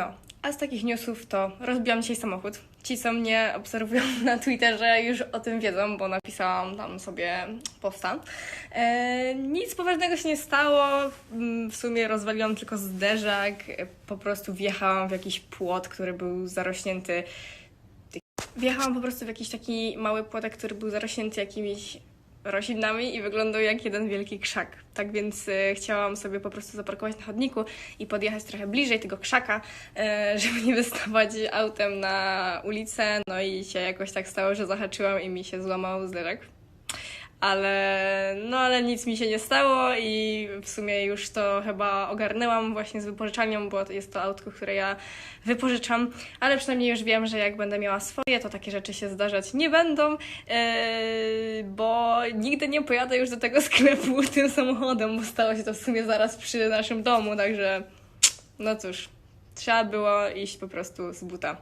No, a z takich newsów to rozbiłam dzisiaj samochód. Ci, co mnie obserwują na Twitterze, już o tym wiedzą, bo napisałam tam sobie posta. E, nic poważnego się nie stało. Mm, W sumie rozwaliłam tylko zderzak. Po prostu wjechałam w jakiś płot, który był zarośnięty. Wjechałam po prostu w jakiś taki mały płotek, który był zarośnięty jakimiś roślinami i wyglądał jak jeden wielki krzak. Tak więc e, chciałam sobie po prostu zaparkować na chodniku i podjechać trochę bliżej tego krzaka, e, żeby nie wystawać autem na ulicę. No i się jakoś tak stało, że zahaczyłam i mi się złamał zderzak. Ale no ale nic mi się nie stało i w sumie już to chyba ogarnęłam właśnie z wypożyczalnią, bo jest to autko, które ja wypożyczam, ale przynajmniej już wiem, że jak będę miała swoje, to takie rzeczy się zdarzać nie będą, yy, bo nigdy nie pojadę już do tego sklepu tym samochodem, bo stało się to w sumie zaraz przy naszym domu, także no cóż, trzeba było iść po prostu z buta.